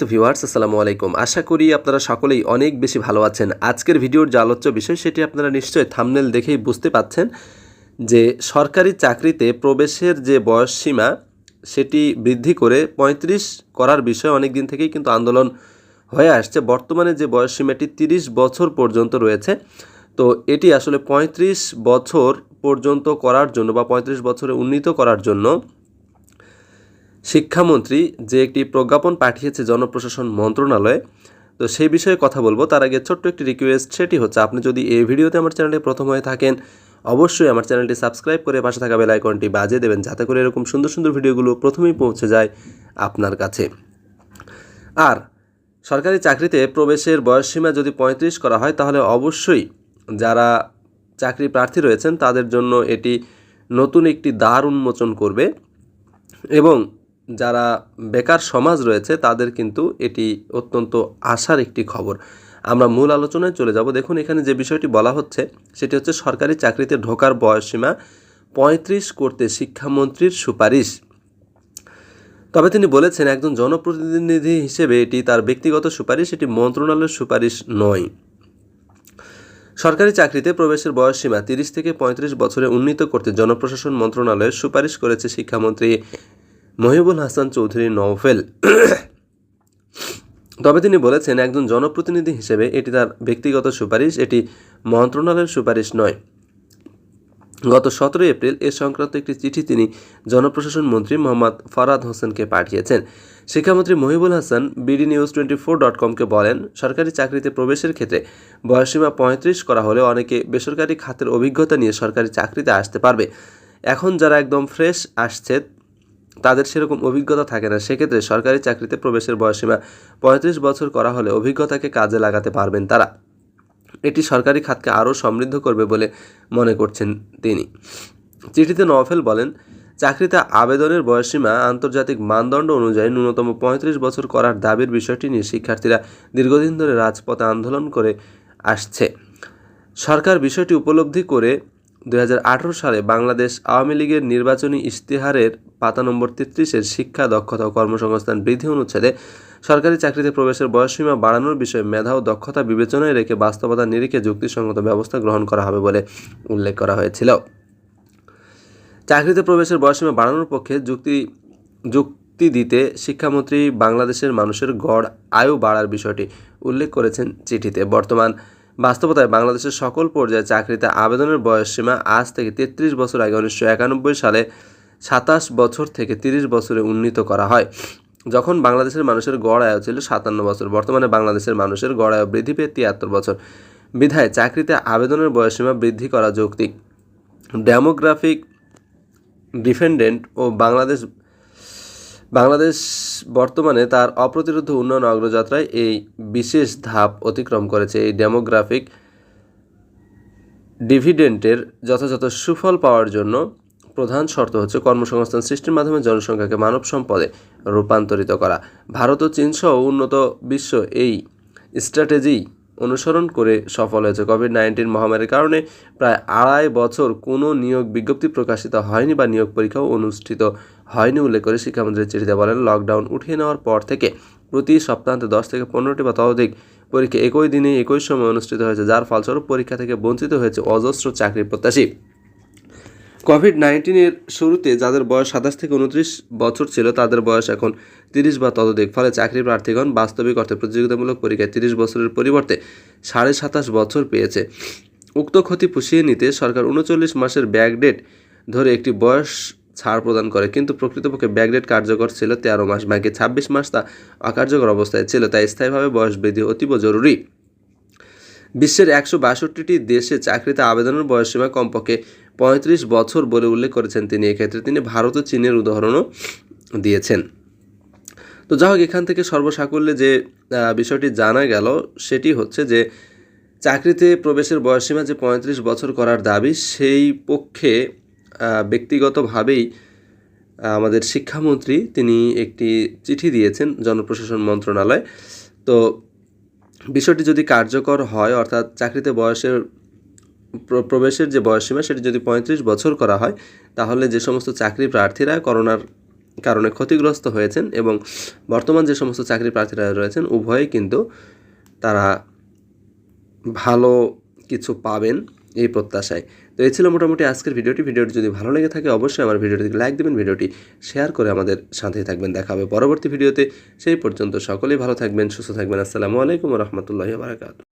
তো ভিউয়ার্স আসসালামু আলাইকুম। আশা করি আপনারা সকলেই অনেক বেশি ভালো আছেন। আজকের ভিডিওর যে আলোচ্য বিষয়, সেটি আপনারা নিশ্চয়ই থামনেল দেখেই বুঝতে পাচ্ছেন যে সরকারি চাকরিতে প্রবেশের যে বয়স সীমা, সেটি বৃদ্ধি করে ৩৫ করার বিষয়ে অনেক দিন থেকেই কিন্তু আন্দোলন হয়ে আসছে। বর্তমানে যে বয়স সীমাটি ৩০ বছর পর্যন্ত রয়েছে। তো এটি আসলে ৩৫ বছর পর্যন্ত করার জন্য বা ৩৫ বছরে উন্নীত করার জন্য শিক্ষামন্ত্রী যে একটি প্রজ্ঞাপন পাঠিয়েছে জনপ্রশাসন মন্ত্রণালয়ে, তো সেই বিষয়ে কথা বলব। তার আগে ছোট্ট একটি রিকোয়েস্ট সেটি হচ্ছে, আপনি যদি এই ভিডিওতে আমার চ্যানেলে প্রথম হয়ে থাকেন, অবশ্যই আমার চ্যানেলটি সাবস্ক্রাইব করে পাশে থাকা বেল আইকনটি বাজিয়ে দেবেন, যাতে করে এরকম সুন্দর সুন্দর ভিডিওগুলো প্রথমেই পৌঁছে যায় আপনার কাছে। আর, সরকারি চাকরিতে প্রবেশের বয়সসীমা যদি পঁয়ত্রিশ করা হয়, তাহলে অবশ্যই যারা চাকরি প্রার্থী রয়েছেন, তাদের জন্য এটি নতুন একটি দ্বার উন্মোচন করবে এবং যারা বেকার সমাজ রয়েছে, তাদের কিন্তু এটি অত্যন্ত আশার একটি খবর। আমরা মূল আলোচনায় চলে যাব। দেখুন, এখানে যে বিষয়টি বলা হচ্ছে, সেটি হচ্ছে সরকারি চাকরিতে ঢোকার বয়সসীমা পঁয়ত্রিশ করতে শিক্ষামন্ত্রীর সুপারিশ। তবে তিনি বলেছেন, একজন জনপ্রতিনিধি হিসেবে এটি তার ব্যক্তিগত সুপারিশ, এটি মন্ত্রণালয়ের সুপারিশ নয়। সরকারি চাকরিতে প্রবেশের বয়সসীমা তিরিশ থেকে পঁয়ত্রিশ বছরে উন্নীত করতে জনপ্রশাসন মন্ত্রণালয়ের সুপারিশ করেছে শিক্ষামন্ত্রী মহিবুল হাসান চৌধুরী নওফেল। তবে তিনি বলেছেন, একজন জনপ্রতিনিধি হিসেবে এটি তার ব্যক্তিগত সুপারিশ, এটি মন্ত্রণালয়ের সুপারিশ নয়। গত সতেরোই এপ্রিল এ সংক্রান্ত একটি চিঠি তিনি জনপ্রশাসন মন্ত্রী মোহাম্মদ ফরাদ হোসেনকে পাঠিয়েছেন। শিক্ষামন্ত্রী Mohibul Hasan BD news twenty four dot কমকে বলেন, সরকারি চাকরিতে প্রবেশের ক্ষেত্রে বয়সীমা পঁয়ত্রিশ করা হলে অনেকে বেসরকারি খাতের অভিজ্ঞতা নিয়ে সরকারি চাকরিতে আসতে পারবে। এখন যারা একদম ফ্রেশ আসছে তাদের সেরকম অভিজ্ঞতা থাকে না। সেক্ষেত্রে সরকারি চাকরিতে প্রবেশের বয়সীমা পঁয়ত্রিশ বছর করা হলে অভিজ্ঞতাকে কাজে লাগাতে পারবেন তারা। এটি সরকারি খাতকে আরও সমৃদ্ধ করবে বলে মনে করছেন তিনি। চিঠিতে নওফেল বলেন, চাকরিতে আবেদনের বয়সীমা আন্তর্জাতিক মানদণ্ড অনুযায়ী ন্যূনতম পঁয়ত্রিশ বছর করার দাবির বিষয়টি নিয়ে শিক্ষার্থীরা দীর্ঘদিন ধরে রাজপথে আন্দোলন করে আসছে। সরকার বিষয়টি উপলব্ধি করে দুই হাজার আঠারো সালে বাংলাদেশ আওয়ামী লীগের নির্বাচনী ইশতেহারের পাতা নম্বর তেত্রিশের শিক্ষা দক্ষতা ও কর্মসংস্থান বৃদ্ধি অনুচ্ছেদে সরকারি চাকরিতে প্রবেশের বয়সসীমা বাড়ানোর বিষয়ে মেধা ও দক্ষতা বিবেচনায় রেখে বাস্তবতা নিরিখে যুক্তিসঙ্গত ব্যবস্থা গ্রহণ করা হবে বলে উল্লেখ করা হয়েছিল। চাকরিতে প্রবেশের বয়সসীমা বাড়ানোর পক্ষে যুক্তি যুক্তি দিতে শিক্ষামন্ত্রী বাংলাদেশের মানুষের গড় আয়ু বাড়ার বিষয়টি উল্লেখ করেছেন চিঠিতে। বর্তমান বাস্তবতায় বাংলাদেশের সকল পর্যায়ে চাকরিতে আবেদনের বয়সসীমা আজ থেকে তেত্রিশ বছর আগে উনিশশো একানব্বই সালে সাতাশ বছর থেকে তিরিশ বছরে উন্নীত করা হয়। যখন বাংলাদেশের মানুষের গড় আয়ু ছিল সাতান্ন বছর, বর্তমানে বাংলাদেশের মানুষের গড় আয়ু বৃদ্ধি পেয়ে তিয়াত্তর বছর। বিধায় চাকরিতে আবেদনের বয়সসীমা বৃদ্ধি করা যৌক্তিক। ডেমোগ্রাফিক ডিফেন্ডেন্ট ও বাংলাদেশ বাংলাদেশ বর্তমানে তার অপ্রতিরোধ উন্নয়ন অগ্রযাত্রায় এই বিশেষ ধাপ অতিক্রম করেছে। এই ডেমোগ্রাফিক ডিভিডেন্টের যথাযথ সুফল পাওয়ার জন্য প্রধান শর্ত হচ্ছে কর্মসংস্থান সৃষ্টির মাধ্যমে জনসংখ্যাকে মানব সম্পদে রূপান্তরিত করা। ভারত ও চীনসহ উন্নত বিশ্ব এই স্ট্র্যাটেজি অনুসরণ করে সফল হয়েছে কোভিড নাইন্টিন মহামারীর কারণে প্রায় আড়াই বছর কোনো নিয়োগ বিজ্ঞপ্তি প্রকাশিত হয়নি বা নিয়োগ পরীক্ষাও অনুষ্ঠিত হয়নি উল্লেখ করে শিক্ষামন্ত্রী চিঠিতে বলেন, লকডাউন উঠিয়ে নেওয়ার পর থেকে প্রতি সপ্তাহান্তে দশ থেকে পনেরোটি বা ততোধিক পরীক্ষা একই দিনে একই সময় অনুষ্ঠিত হয়েছে, যার ফলস্বরূপ পরীক্ষা থেকে বঞ্চিত হয়েছে অজস্র চাকরি প্রত্যাশী। কোভিড নাইন্টিনের শুরুতে যাদের বয়স সাতাশ থেকে উনত্রিশ বছর ছিল, তাদের বয়স এখন তিরিশ বা ততোধিক। ফলে চাকরি প্রার্থীগণ বাস্তবিক অর্থে প্রতিযোগিতামূলক পরীক্ষায় তিরিশ বছরের পরিবর্তে সাড়ে সাতাশ বছর পেয়েছে। উক্ত ক্ষতি পুষিয়ে নিতে সরকার উনচল্লিশ মাসের ব্যাকডেট ধরে একটি বয়স ছাড় প্রদান করে, কিন্তু প্রকৃতপক্ষে ব্যাকডেট কার্যকর ছিল তেরো মাস, বাকি ছাব্বিশ মাস তা অকার্যকর অবস্থায় ছিল, তাই স্থায়ীভাবে বয়স বৃদ্ধি অতীব জরুরি। বিশ্বের একশো বাষট্টিটি দেশে চাকরিতে আবেদনের বয়সসীমা কমপক্ষে পঁয়ত্রিশ বছর বলে উল্লেখ করেছেন তিনি। এক্ষেত্রে তিনি ভারত ও চীনের উদাহরণও দিয়েছেন। তো যাই হোক, এখান থেকে সর্বসাকুল্যে যে বিষয়টি জানা গেল, সেটি হচ্ছে যে, চাকরিতে প্রবেশের বয়সসীমা যে পঁয়ত্রিশ বছর করার দাবি, সেই পক্ষে ব্যক্তিগতভাবেই আমাদের শিক্ষামন্ত্রী তিনি একটি চিঠি দিয়েছেন জনপ্রশাসন মন্ত্রণালয়। তো বিষয়টি যদি কার্যকর হয়, অর্থাৎ চাকরিতে বয়সের প্রবেশের যে বয়সসীমা সেটি যদি পঁয়ত্রিশ বছর করা হয়, তাহলে যে সমস্ত চাকরি প্রার্থীরা করোনার কারণে ক্ষতিগ্রস্ত হয়েছেন এবং বর্তমান যে সমস্ত চাকরি প্রার্থীরা রয়েছেন উভয়ই কিন্তু তারা ভালো কিছু পাবেন এই প্রত্যাশায়। তো এই ছিল মোটামুটি আজকের ভিডিওটি। ভিডিওটি যদি ভালো লেগে থাকে, অবশ্যই আমার ভিডিওটিকে লাইক দেবেন, ভিডিওটি শেয়ার করে আমাদের সাথেই থাকবেন। দেখা হবে পরবর্তী ভিডিওতে। সেই পর্যন্ত সকলেই ভালো থাকবেন, সুস্থ থাকবেন। আসসালামু আলাইকুম রহমতুল্লাহ বারাকাতু